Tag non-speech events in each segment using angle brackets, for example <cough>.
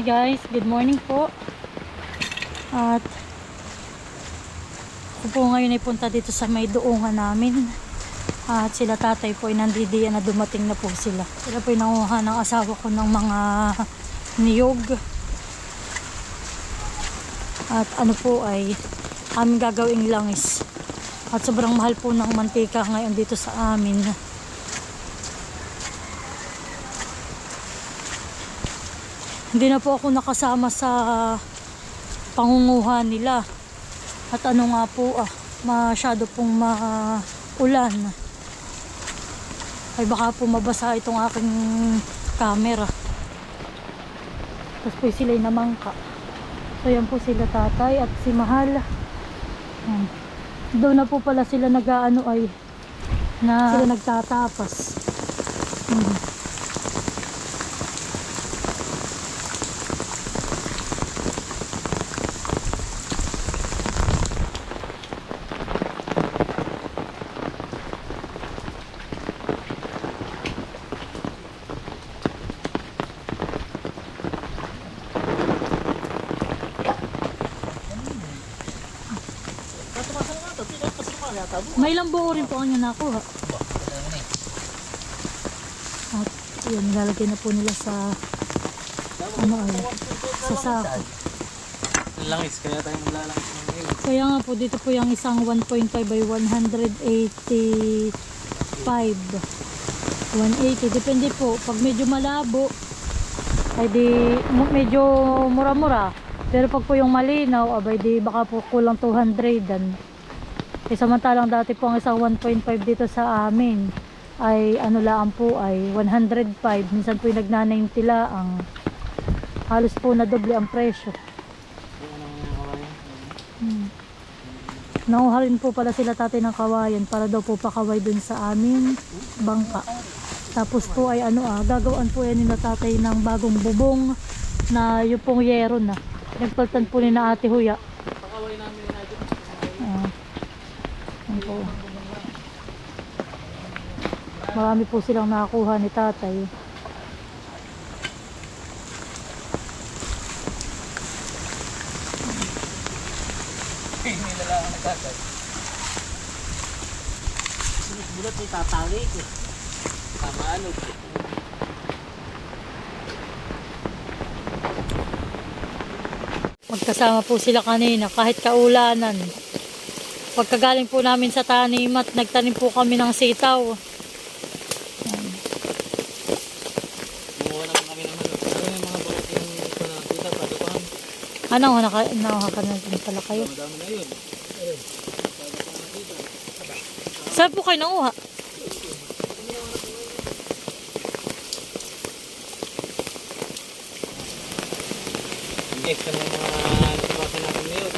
Hi guys, good morning po. At ako po ngayon ay punta dito sa may doongan namin. At sila tatay po ay nandidiyan na dumating na po sila. Sila po ay nanguha ng asawa ko ng mga niyog. At ano po ay aming gagawing langis. At sobrang mahal po ng mantika ngayon dito sa amin. Hindi na po ako nakasama sa pangunguha nila. At ano nga po ah, masyado pong maulan. Ay baka po mabasa itong aking camera. Tapos po sila'y namangka. So yan po sila tatay at si Mahal. Doon na po pala sila nag-ano ay na sila nagtatapas. Hmm. May ilang buo rin po ang niya nakuha. At yun, nilalagay na po nila sa ano ay, sa sako. Langis, kaya tayo maglalangis ng ngayon. Kaya nga po, dito po yung isang 1.5 by 185. 180. Depende po. Pag medyo malabo, ay di medyo mura-mura. Pero pag po yung malinaw, abay di baka po kulang 200 dan. Eh, samantalang dati po ang isang 1.5 dito sa amin ay ano lang po ay 105. Minsan po yung nagna-90 laang. Halos po na doble ang presyo. Hmm. Nauha rin po pala sila tatay ng kawayan para daw po pakaway dun sa amin bangka. Tapos po ay ano ah, gagawin po yan nila tatay ng bagong bubong na yung pong yero na. Nagpaltan po ni na ate Huya. Pakaway namin na dyan. Ah. Yan po. Marami po silang nakakuha ni tatay. Hindi nila lang nagkakad. Bulat may tatali ko. Tama ano. Magkasama po sila kanina kahit kaulanan. Pagkagaling po namin sa tanim at nagtanim po kami ng sitaw. Yan. Kumuha naman kami ng ano. Ano yung mga bulat yung ito na kita pa doon. Ano, naka, nakuha ka na din pala kayo. Madami na yun. Saan po kayo nakuha? Index ka ng mga nagpapasa natin ngayon.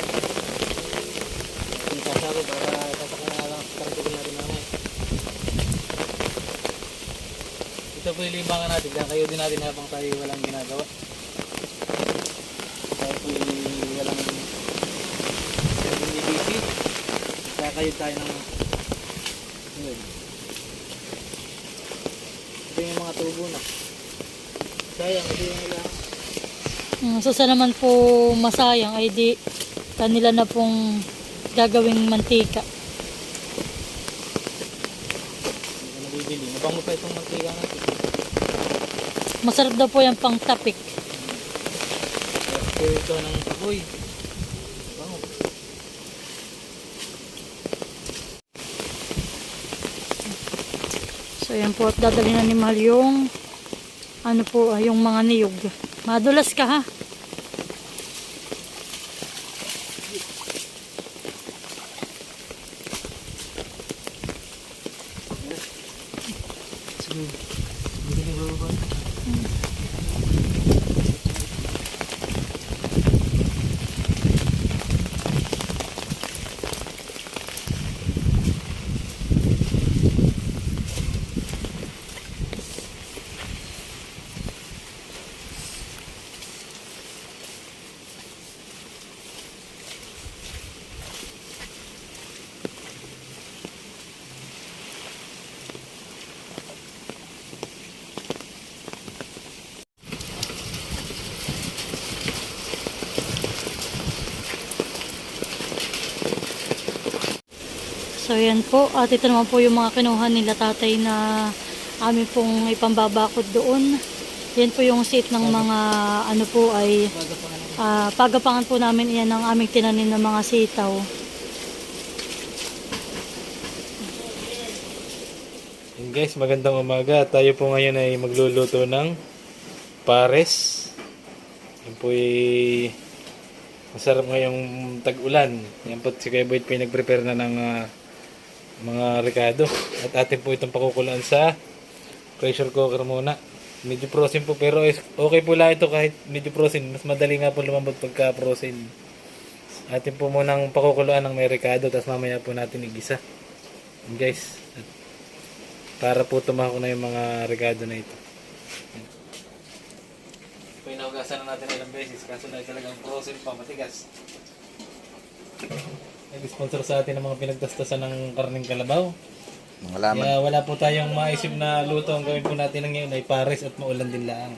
Yung sasabi para sasakyan na lang sa karagdagan natin mamaya. Ito po yung libangan natin. Kaya kayo din natin habang tayo walang ginagawa. Tayo po yung walang hindi busy. Kaya kayo tayo ng yun. Ito yung mga tubo na. Sayang, ito yung ilang Hmm, so sa naman po masayang ay di kanila na pong gagawing mantika. Hindi ka nabibili. Mabango pa itong mantika natin. Masarap daw po yung pang tapik. Ito ng apoy. So yan po at dadalhin na ni Mahal yung ano po, ah, yung mga niyog. Madulas ka ha. Sige. Hindi So yan po. At ito naman po yung mga kinuha nila tatay na amin pong ipambabakod doon. Yan po yung seat ng mga ano po ay ah, pagapangan po namin iyan ng aming tinanim ng mga sitaw. Yun guys, magandang umaga. Tayo po ngayon ay magluluto ng pares. Yan po ay masarap ngayong tag-ulan. Yan po si Kuya Boyd po ay nag-prepare na ng ah, mga rekado. At atin po itong pakukulaan sa pressure cooker muna. Medyo frozen po pero okay po lang ito kahit medyo frozen. Mas madali nga po lumambot pagka frozen. Atin po munang pakukuluan ng may rekado tapos mamaya po natin igisa. Yan guys. At para po tumako na yung mga regado na ito. Pinaugasan na natin ilang beses kaso na talagang frozen pa, matigas. Nag-sponsor sa atin ng mga pinagtastasan ng karning kalabaw. Mga laman. Kaya wala po tayong maisip na luto. Ang gawin po natin ng ngayon ay pares at maulan din lang.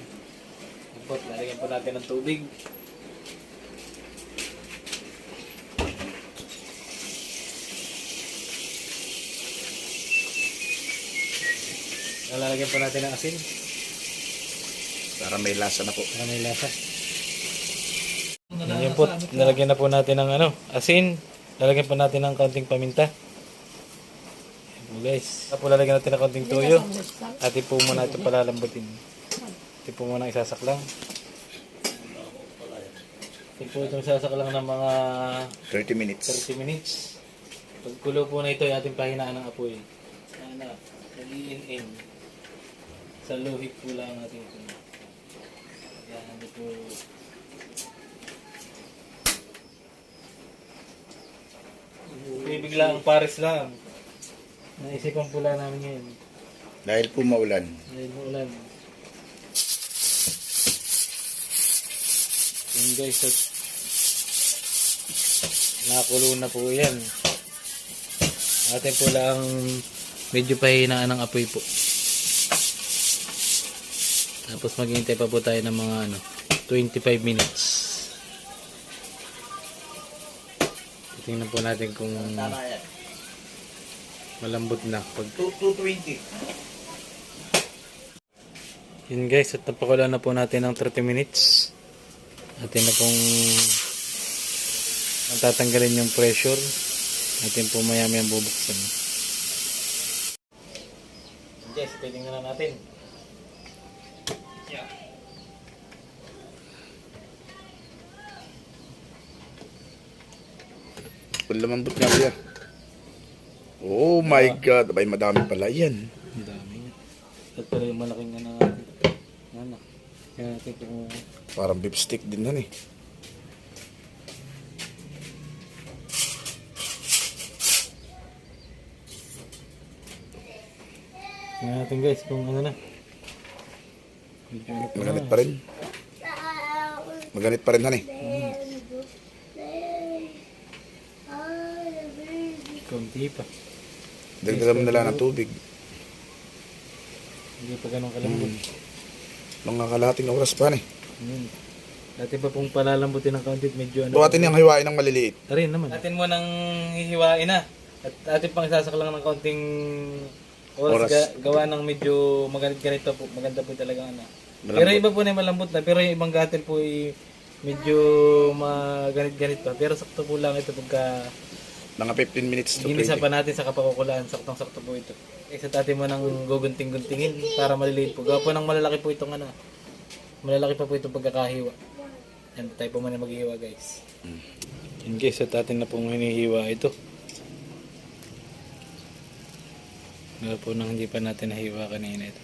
Yan po, lalagyan po natin ng tubig. Lalagyan po natin ng asin. Para may lasa na po. Para may lasa. Yan po, nalagyan na po natin ng ano, asin. Lalagyan po natin ng kaunting paminta. Yan po guys. Tapos lalagyan natin ng kaunting toyo. At po muna ito palalambutin. Ito po muna isasaklang. Ito po itong isasaklang ng mga 30 minutes. 30 minutes. Pagkulo po na ito, ay ating pahinaan ng apoy. Sana, nag-in-in. Sa luhit po lang natin ito. Yan, hindi po... Bibigla ang pares lang. Naisipan po lang namin ngayon. Dahil po maulan. Dahil ulan. Yan guys, at nakakulo na po yan. Atin po lang medyo pahinaan ng apoy po. Tapos maghihintay pa po tayo ng mga ano, 25 minutes. Tingnan po natin kung malambot na. Pag 220. Yun guys, at napakulan na po natin ng 30 minutes. Atin na pong natatanggalin yung pressure. Atin po maya maya bubuksan. Guys, titingnan na natin. Kung lumambot nga yan. Oh my God. Abay, madami pala yan. Ang dami nga. At pala yung malaking ano natin. Ano? Kaya natin kung Parang beef stick din yan eh. Tingnan natin guys kung ano na. Ano pa na. rin. Maganit pa rin han eh. Kunti pa. Dagdagan mo na lang ng tubig. Hindi pa ganun kalambot. Mga kalahating oras pa eh. Hmm. Dati pa pong palalambutin ng kaunti, medyo ano. O atin yung hiwain ng maliliit. Arin naman. Atin mo nang hihiwain na. At atin pang isasaklang ng kaunting oras, Oras. ga- gawa ng medyo maganit ganito po. Maganda po talaga ano. Malambot. Pero iba po na yung malambot na. Pero yung ibang gatil po ay medyo maganit-ganit pa. Pero sakto po lang ito pagka Mga 15 minutes to ginisa 20. pa natin sa kapakukulaan. Saktong-sakto po ito. Isa atin mo nang gugunting-guntingin para maliliit po. Gawa po ng malalaki po itong ano. Malalaki pa po itong pagkakahiwa. Yan, tayo po muna maghihiwa guys. Yan guys, at atin na pong hinihiwa ito. Gawa po nang hindi pa natin nahiwa kanina ito.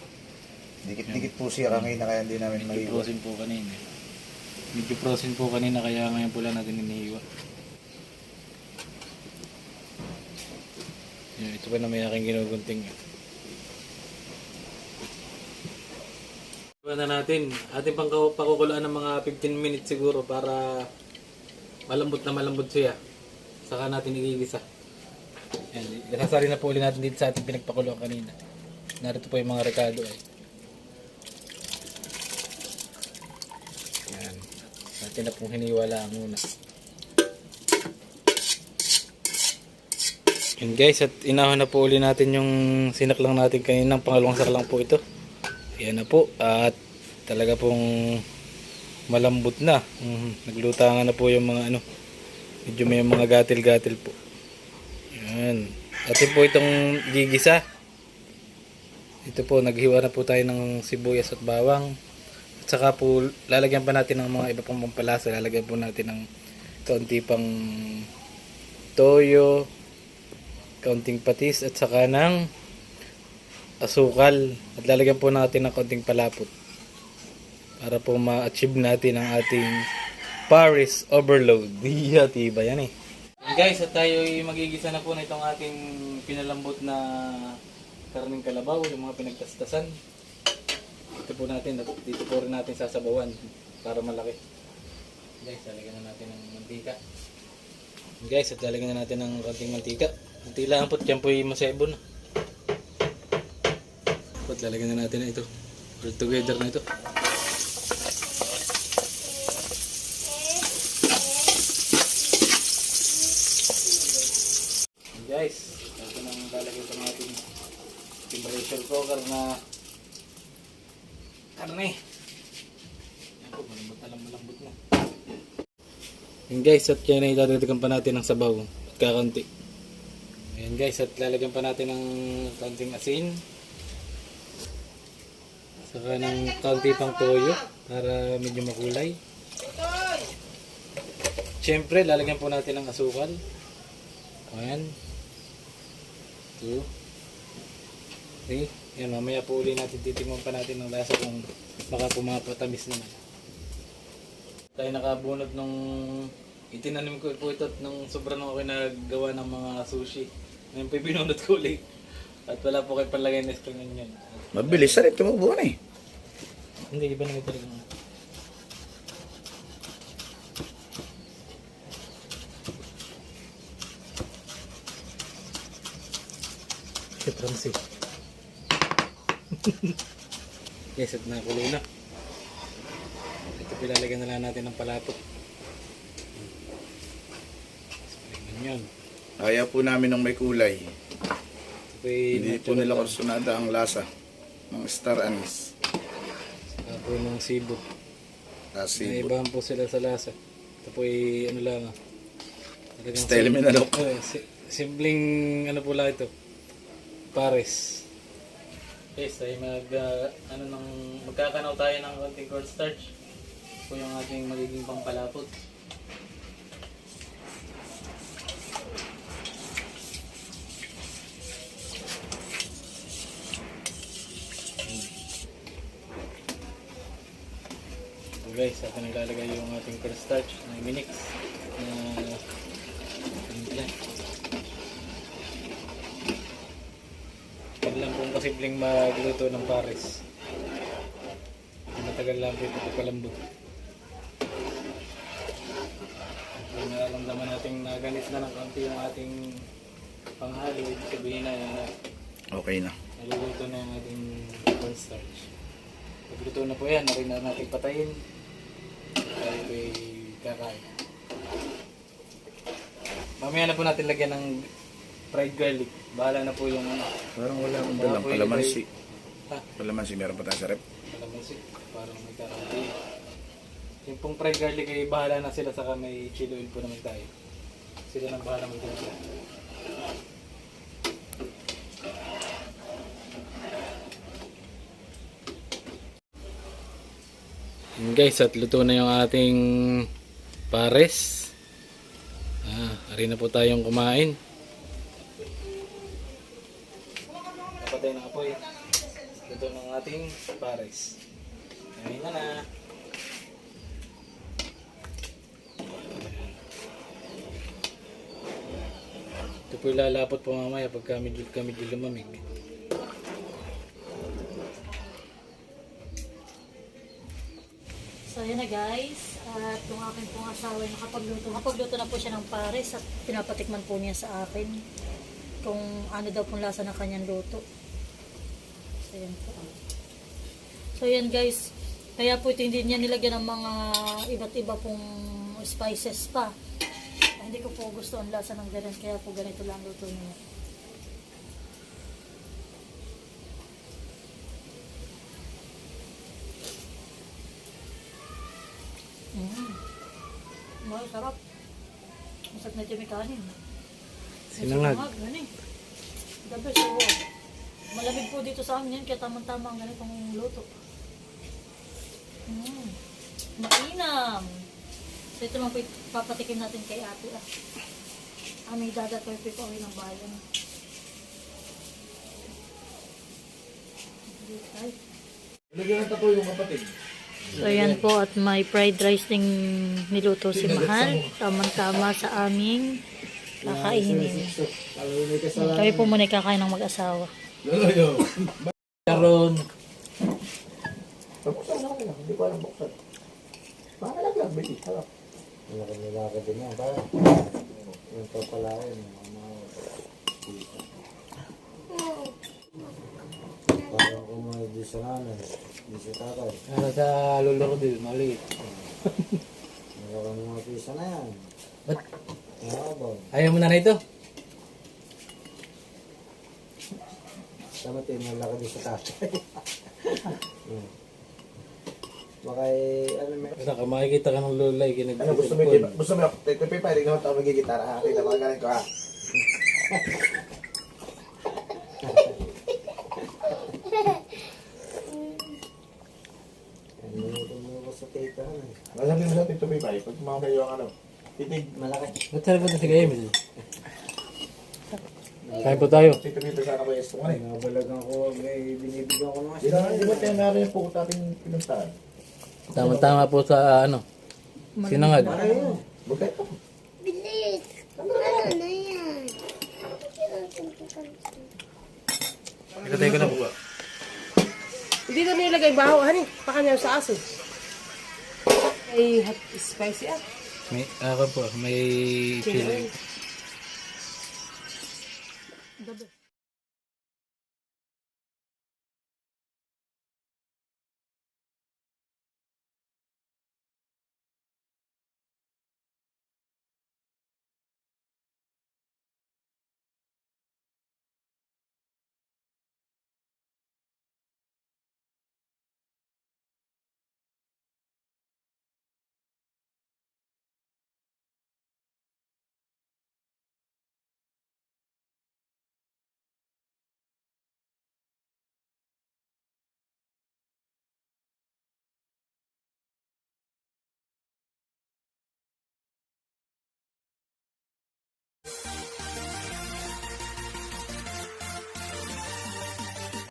Dikit-dikit po siya kanina kaya hindi namin Medyo mahiwa. frozen po kanina. Medyo frozen po kanina kaya ngayon po lang natin hinihiwa. Yan, ito pa na may aking ginugunting. Iwan na natin. Ating pang pakukulaan ng mga 15 minutes siguro para malambot na malambot siya. Saka natin igigisa. Yan, nasasari na po ulit natin dito sa ating pinagpakuluan kanina. Narito po yung mga rekado ay. Yan. Natin na pong hiniwala muna. Yun guys, at inahon na po uli natin yung sinaklang natin kaninang pangalawang saklang po ito. Yan na po. At talaga pong malambot na. Mhm. Naglutangan na po yung mga ano. Medyo may mga gatil-gatil po. Yan. At po itong gigisa. Ito po, naghiwa na po tayo ng sibuyas at bawang. At saka po, lalagyan pa natin ng mga iba pang pampalasa. Lalagyan po natin ng kaunti pang toyo, kaunting patis at saka ng asukal. At lalagyan po natin ng kaunting palapot. Para po ma-achieve natin ang ating Paris overload. <laughs> Iya, tiba yan eh. Guys, at tayo ay magigisa na po na itong ating pinalambot na karning kalabaw, yung mga pinagtastasan. Ito po natin, at dito po rin natin sasabawan para malaki. Guys, lalagyan na natin ng mantika. Guys, at lalagyan na natin ng konting mantika. Kunti lang po, yan po yung masebo na. At lalagyan na natin na ito. All together na ito. Guys, ito nang lalagay sa ating temperature cooker na karne. Yan po, malambot na lang malambot na. Yan guys, at yan ay dadagdagan pa natin ng sabaw. At kakunti. Ayan guys, at lalagyan pa natin ng kaunting asin. Saka ng kaunti pang toyo para medyo makulay. Siyempre, lalagyan po natin ng asukal. Ayan. Two. Okay. Yan, mamaya po uli natin titingnan pa natin ng lasa kung baka pumapatamis naman. Tayo nakabunot nung itinanim ko po ito at nung sobrang ako naggawa ng mga sushi. Ngayon po binunot ko ulit. At wala po kayo palagay na spring onion. Mabilis na rin tumubo na eh. Hindi, iba na ito rin. Si Francis. <laughs> yes, at nakulo na. Ito pilalagyan na lang natin ng palapot. Spring onion. Ayaw po namin ng may kulay. Ito po ay Hindi po nila kursunada ang lasa ng star anise. Saka po ng sibo. Kasi Naibahan po sila sa lasa. Ito po ay ano lang ah. Talagang Style sim- minalok. Oo, <laughs> si- simpleng ano po lang ito. Pares. Yes, tayo mag ah, ano nang magkakanaw tayo ng konting cornstarch. Ito po yung ating magiging pampalapot. Guys, atin naglalagay yung ating cornstarch na minix na timpla. Pag lang pong kasimpleng magluto ng pares. Matagal lang po ito pagkalambot. Kung nararamdaman natin na ganit na ng konti yung ating panghalo, ibig sabihin na yun na okay na. naluluto na yung ating cornstarch. Pagluto na po yan, narin na natin patayin. Tayo ay kakain. Mamaya na po natin lagyan ng fried garlic. Bahala na po yung ano, Parang wala akong dalang. Ha? Kalamansi meron pa tayo sa rep. kalamansi. Parang may kakain. Yung pong fried garlic ay bahala na sila saka may chili oil po naman tayo. Sila nang bahala magtimpla. Guys, at luto na yung ating pares. Ah, ari na po tayong kumain. Napatay na apoy. Luto ng ating pares. Kain na na. Ito po ilalapot po mamaya pagka medyo, medyo lumamig. Yun na guys, at yung aking pong asawa ay nakapagluto. Nakapagluto na po siya ng pares at pinapatikman po niya sa akin kung ano daw pong lasa ng kanyang luto. So yan po. So yan guys, kaya po ito hindi niya nilagyan ng mga iba't iba pong spices pa. Hindi ko po gusto ang lasa ng ganun, kaya po ganito lang luto niya. Sarap. Masarap na ito may kanin. Sinangag. Sinangag, eh. The best, oo. Malamig po dito sa amin yan, kaya tamang-tama ang ganitong luto. Mm. Mainam. So ito lang po papatikim natin kay ate ah. Aming dadatoy po pauwi ng bayan. Ay. Lagyan ng tato yung kapatid. So yan po at may fried rice ding niluto si Mahal. Tamang-tama sa aming kakainin. Kami po muna kakain ng mag-asawa. Karon. <laughs> Lang. Hindi ko alam buksan. Makalaglag lang, baby. Harap. Nilakad din yan, parang. Yung papalain, mga Parang kung may di sa nanay, di sa tatay. Ano sa lolo ko din, maliit. Meron mga pisa na yan. Ba't Kaya ba? ayaw mo na na ito? Tama tayo, malaki din sa tatay. Hmm. <laughs> Baka eh, ano may... Basta ka makikita ka ng lulay, Ano gusto mo yung gusto mo yung Tito Pipa, hindi naman tayo magigitara. Ha? Tingnan mga galing ko ha. <laughs> Ano mo ko sa tita ano eh. Masabi mo sa Tito Mamaya yung ano, titig. Malaki. Ba't sarap na si Emil? Kain po tayo. Tito Pipa sana ko yung esto nga eh. Nabalagan ko, may binibigyan ko naman Di na, di ba tayo naroon yung pukot ating pinuntahan? Tama-tama po sa ano. Sinangag. Bakit? Bilis! Ano na yan? Ikatay ko na po. Hindi na nilagay baho, hani. Pakanya sa aso. Ay, spicy ah. May, ako po, may chili.